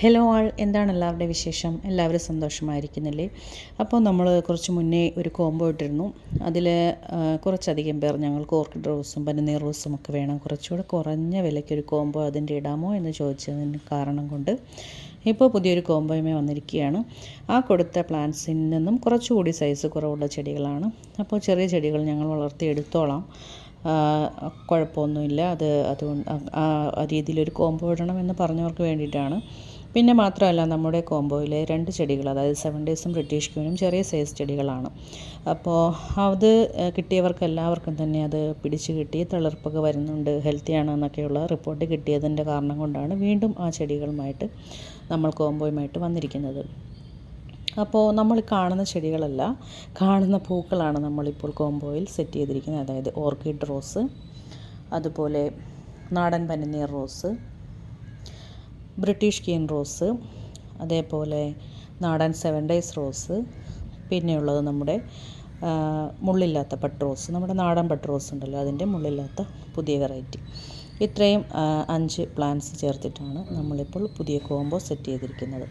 Hello ആൾ എന്താണ് എല്ലാവരുടെ വിശേഷം? എല്ലാവരും സന്തോഷമായിരിക്കുന്നില്ലേ? അപ്പോൾ നമ്മൾ കുറച്ച് മുന്നേ ഒരു കോംബോ ഇട്ടിരുന്നു. അതിൽ കുറച്ചധികം പേർ ഞങ്ങൾക്ക് ഓർക്കിഡ് റോസും പനിനീർ റോസും ഒക്കെ വേണം. കുറച്ചുകൂടെ കുറഞ്ഞ വിലയ്ക്ക് ഒരു കോംബോ അതിന്റെ ഇടാമോ എന്ന് ചോദിച്ചതിന് കാരണം കൊണ്ട് ഇപ്പോൾ പുതിയൊരു കോംബോയുമേ വന്നിരിക്കുകയാണ്. ആ കൊടുത്ത പ്ലാന്റ്സിൽ നിന്നും കുറച്ചുകൂടി സൈസ് കുറവുള്ള ചെടികളാണ്. അപ്പോൾ ചെറിയ ചെടികൾ ഞങ്ങൾ വളർത്തിയെടുത്തോളാം. കുഴപ്പമൊന്നുമില്ല. അത് അതുകൊണ്ട് ആ രീതിയിലൊരു കോംബോ ഇടണം എന്ന് പറഞ്ഞവർക്ക് വേണ്ടിയിട്ടാണ്. പിന്നെ മാത്രമല്ല നമ്മുടെ കോംബോയിലെ രണ്ട് ചെടികൾ അതായത് സെവൻ ഡേയ്സും ബ്രിട്ടീഷ് ക്യൂനും ചെറിയ സൈസ് ചെടികളാണ്. അപ്പോൾ അത് കിട്ടിയവർക്ക് എല്ലാവർക്കും തന്നെ അത് പിടിച്ചു കിട്ടി തളിർപ്പൊക്കെ വരുന്നുണ്ട് ഹെൽത്തിയാണ് എന്നൊക്കെയുള്ള റിപ്പോർട്ട് കിട്ടിയതിന്റെ കാരണം കൊണ്ടാണ് വീണ്ടും ആ ചെടികളുമായിട്ട് നമ്മൾ കോംബോയുമായിട്ട് വന്നിരിക്കുന്നത്. അപ്പോൾ നമ്മൾ കാണുന്ന ചെടികളല്ല കാണുന്ന പൂക്കളാണ് നമ്മളിപ്പോൾ കോംബോയിൽ സെറ്റ് ചെയ്തിരിക്കുന്നത്. അതായത് ഓർക്കിഡ് റോസ് അതുപോലെ നാടൻ പനിനീർ റോസ് ബ്രിട്ടീഷ് കീൻ റോസ് അതേപോലെ നാടൻ സെവൻ ഡേയ്സ് റോസ് പിന്നെയുള്ളത് നമ്മുടെ മുള്ളില്ലാത്ത പട്ട് റോസ് നമ്മുടെ നാടൻ പട്ട് റോസ് ഉണ്ടല്ലോ അതിന്റെ മുള്ളില്ലാത്ത പുതിയ വെറൈറ്റി. ഇത്രയും അഞ്ച് പ്ലാന്റ്സ് ചേർത്തിട്ടാണ് നമ്മളിപ്പോൾ പുതിയ കോംബോ സെറ്റ് ചെയ്തിരിക്കുന്നത്.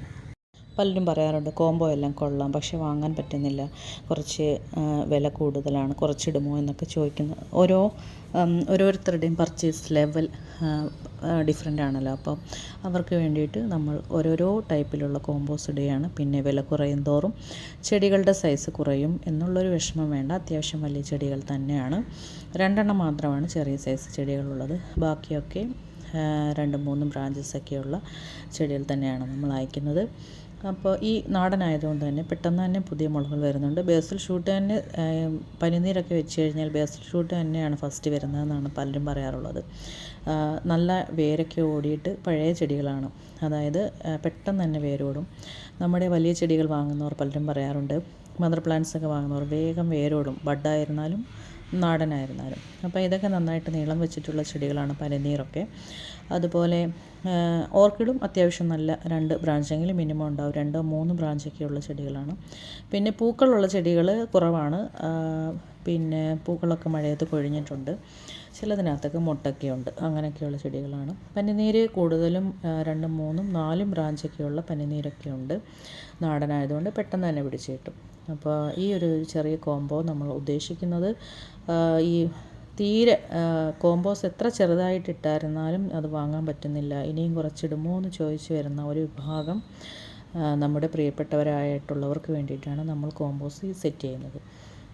പലരും പറയാറുണ്ട് കോംബോ എല്ലാം കൊള്ളാം പക്ഷെ വാങ്ങാൻ പറ്റുന്നില്ല. കുറച്ച് വില കൂടുതലാണ് കുറച്ചിടുമോ എന്നൊക്കെ ചോദിക്കുന്ന ഓരോ ഓരോരുത്തരുടെയും പർച്ചേസ് ലെവൽ ഡിഫറെന്റ് ആണല്ലോ. അപ്പം അവർക്ക് വേണ്ടിയിട്ട് നമ്മൾ ഓരോരോ ടൈപ്പിലുള്ള കോമ്പോസ് ഇടുകയാണ്. പിന്നെ വില കുറയും തോറും ചെടികളുടെ സൈസ് കുറയും എന്നുള്ളൊരു വിഷമം വേണ്ട. അത്യാവശ്യം വലിയ ചെടികൾ തന്നെയാണ്. രണ്ടെണ്ണം മാത്രമാണ് ചെറിയ സൈസ് ചെടികളുള്ളത്. ബാക്കിയൊക്കെ രണ്ടും മൂന്നും ബ്രാഞ്ചസ് ബ്രാഞ്ചസൊക്കെയുള്ള ചെടികൾ തന്നെയാണ് നമ്മൾ അയക്കുന്നത്. അപ്പോൾ ഈ നാടനായതുകൊണ്ട് തന്നെ പെട്ടെന്ന് തന്നെ പുതിയ മുളകൾ വരുന്നുണ്ട്. ബേസിൽ ഷൂട്ട് തന്നെ പനിനീരൊക്കെ വെച്ച് കഴിഞ്ഞാൽ ബേസിൽ ഷൂട്ട് തന്നെയാണ് ഫസ്റ്റ് വരുന്നതെന്നാണ് പലരും പറയാറുള്ളത്. നല്ല വേരൊക്കെ ഓടിയിട്ട് പഴയ ചെടികളാണ്. അതായത് പെട്ടെന്ന് തന്നെ വേരോടും. നമ്മുടെ വലിയ ചെടികൾ വാങ്ങുന്നവർ പലരും പറയാറുണ്ട്. മദർ പ്ലാന്റ്സ് ഒക്കെ വാങ്ങുന്നവർ വേഗം വേരോടും. ബഡായിരുന്നാലും നാടനായിരുന്നാലും. അപ്പോൾ ഇതൊക്കെ നന്നായിട്ട് നീളം വെച്ചിട്ടുള്ള ചെടികളാണ് പനിനീരൊക്കെ. അതുപോലെ ഓർക്കിഡും അത്യാവശ്യം നല്ല രണ്ട് ബ്രാഞ്ചെങ്കിലും മിനിമം ഉണ്ടാവും. രണ്ടോ മൂന്ന് ബ്രാഞ്ചൊക്കെയുള്ള ചെടികളാണ്. പിന്നെ പൂക്കളുള്ള ചെടികൾ കുറവാണ്. പിന്നെ പൂക്കളൊക്കെ മഴയത്ത് കൊഴിഞ്ഞിട്ടുണ്ട്. ചിലതിനകത്തൊക്കെ മുട്ടൊക്കെയുണ്ട്. അങ്ങനെയൊക്കെയുള്ള ചെടികളാണ്. പനിനീര് കൂടുതലും രണ്ടും മൂന്നും നാലും ബ്രാഞ്ചൊക്കെയുള്ള പനിനീരൊക്കെ ഉണ്ട്. നാടനായതുകൊണ്ട് പെട്ടെന്ന് തന്നെ പിടിച്ച് കിട്ടും. അപ്പോൾ ഈ ഒരു ചെറിയ കോംബോ നമ്മൾ ഉദ്ദേശിക്കുന്നത് ഈ തീരെ കോമ്പോസ് എത്ര ചെറുതായിട്ട് ഇട്ടായിരുന്നാലും അത് വാങ്ങാൻ പറ്റുന്നില്ല. ഇനിയും കുറച്ചിടുമോ എന്ന് ചോദിച്ചു വരുന്ന ഒരു വിഭാഗം നമ്മുടെ പ്രിയപ്പെട്ടവരായിട്ടുള്ളവർക്ക് വേണ്ടിയിട്ടാണ് നമ്മൾ കോമ്പോസ് സെറ്റ് ചെയ്യുന്നത്.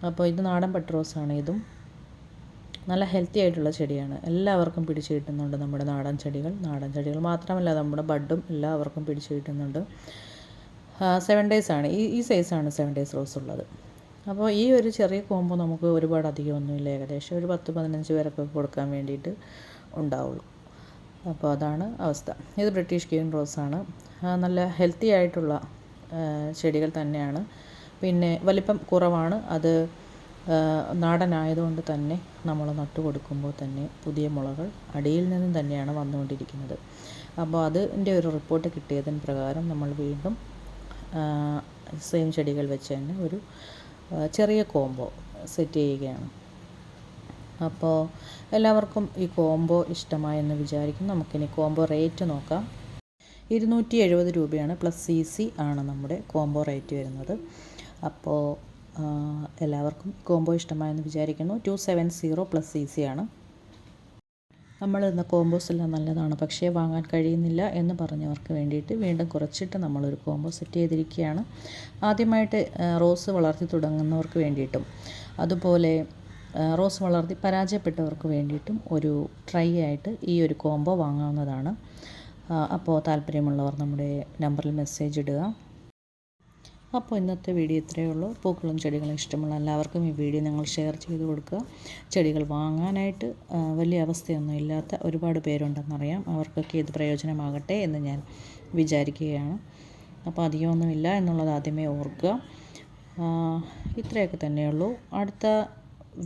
അപ്പോൾ ഇത് നാടൻ പട്രോസാണ് ഇതും. നല്ല ഹെൽത്തി ആയിട്ടുള്ള ചെടിയാണ്. എല്ലാവർക്കും പിടിച്ചു കിട്ടുന്നുണ്ട് നമ്മുടെ നാടൻ ചെടികൾ. നാടൻ ചെടികൾ മാത്രമല്ല നമ്മുടെ ബഡും എല്ലാവർക്കും പിടിച്ചു കിട്ടുന്നുണ്ട്. സെവൻ ഡേയ്സ് ആണ്. ഈ ഈ സൈസാണ് സെവൻ ഡേയ്സ് റോസ് ഉള്ളത്. അപ്പോൾ ഈ ഒരു ചെറിയ കോമ്പോ നമുക്ക് ഒരുപാട് അധികം ഒന്നുമില്ല. ഏകദേശം ഒരു പത്ത് പതിനഞ്ച് പേരൊക്കെ കൊടുക്കാൻ വേണ്ടിയിട്ട് ഉണ്ടാവുള്ളൂ. അപ്പോൾ അതാണ് അവസ്ഥ. ഇത് ബ്രിട്ടീഷ് ഗ്രീൻ റോസാണ് നല്ല ഹെൽത്തി ആയിട്ടുള്ള ചെടികൾ തന്നെയാണ്. പിന്നെ വലിപ്പം കുറവാണ്. അത് നാടനായതുകൊണ്ട് തന്നെ നമ്മൾ നട്ടു കൊടുക്കുമ്പോൾ തന്നെ പുതിയ മുളകൾ അടിയിൽ നിന്നും തന്നെയാണ് വന്നുകൊണ്ടിരിക്കുന്നത്. അപ്പോൾ അതിന്റെ ഒരു റിപ്പോർട്ട് കിട്ടിയതിന് പ്രകാരം നമ്മൾ വീണ്ടും സെയിം ചെടികൾ വെച്ച് തന്നെ ഒരു ചെറിയ കോംബോ സെറ്റ് ചെയ്യുകയാണ്. അപ്പോൾ എല്ലാവർക്കും ഈ കോംബോ ഇഷ്ടമായെന്ന് വിചാരിക്കും. നമുക്കിനി കോംബോ റേറ്റ് നോക്കാം. ഇരുന്നൂറ്റി എഴുപത് രൂപയാണ് പ്ലസ് സി സി ആണ് നമ്മുടെ കോംബോ റേറ്റ് വരുന്നത്. അപ്പോൾ എല്ലാവർക്കും കോംബോ ഇഷ്ടമായെന്ന് വിചാരിക്കുന്നു. Two seven zero plus C C ആണ്. നമ്മൾ ഇന്ന് കോമ്പോസ് എല്ലാം നല്ലതാണ്. പക്ഷേ വാങ്ങാൻ കഴിയുന്നില്ല എന്ന് പറഞ്ഞവർക്ക് വേണ്ടിയിട്ട് വീണ്ടും കുറച്ചിട്ട് നമ്മളൊരു കോമ്പോ സെറ്റ് ചെയ്തിരിക്കുകയാണ്. ആദ്യമായിട്ട് റോസ് വളർത്തി തുടങ്ങുന്നവർക്ക് വേണ്ടിയിട്ടും അതുപോലെ റോസ് വളർത്തി പരാജയപ്പെട്ടവർക്ക് വേണ്ടിയിട്ടും ഒരു ട്രൈ ആയിട്ട് ഈ ഒരു കോംബോ വാങ്ങാവുന്നതാണ്. അപ്പോൾ താല്പര്യമുള്ളവർ നമ്മുടെ നമ്പറിൽ മെസ്സേജ് ഇടുക. അപ്പോൾ ഇന്നത്തെ വീഡിയോ ഇത്രയേ ഉള്ളൂ. പൂക്കളും ചെടികളും ഇഷ്ടമുള്ള എല്ലാവർക്കും ഈ വീഡിയോ നിങ്ങൾ ഷെയർ ചെയ്ത് കൊടുക്കുക. ചെടികൾ വാങ്ങാനായിട്ട് വലിയ അവസ്ഥയൊന്നും ഇല്ലാത്ത ഒരുപാട് പേരുണ്ടെന്നറിയാം. അവർക്കൊക്കെ ഇത് പ്രയോജനമാകട്ടെ എന്ന് ഞാൻ വിചാരിക്കുകയാണ്. അപ്പോൾ അധികമൊന്നുമില്ല എന്നുള്ളത് ആദ്യമേ ഓർക്കുക. ഇത്രയൊക്കെ തന്നെയുള്ളൂ അടുത്ത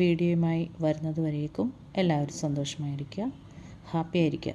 വീഡിയോയുമായി വരുന്നത് വരേക്കും എല്ലാവരും സന്തോഷമായിരിക്കുക. ഹാപ്പി ആയിരിക്കുക.